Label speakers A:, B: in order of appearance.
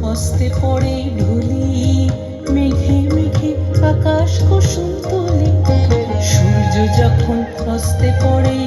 A: হস্তে পড়ে ঢুলি মেঘে মেঘে আকাশ কুসুম তুলি। সূর্য যখন হস্তে পড়ে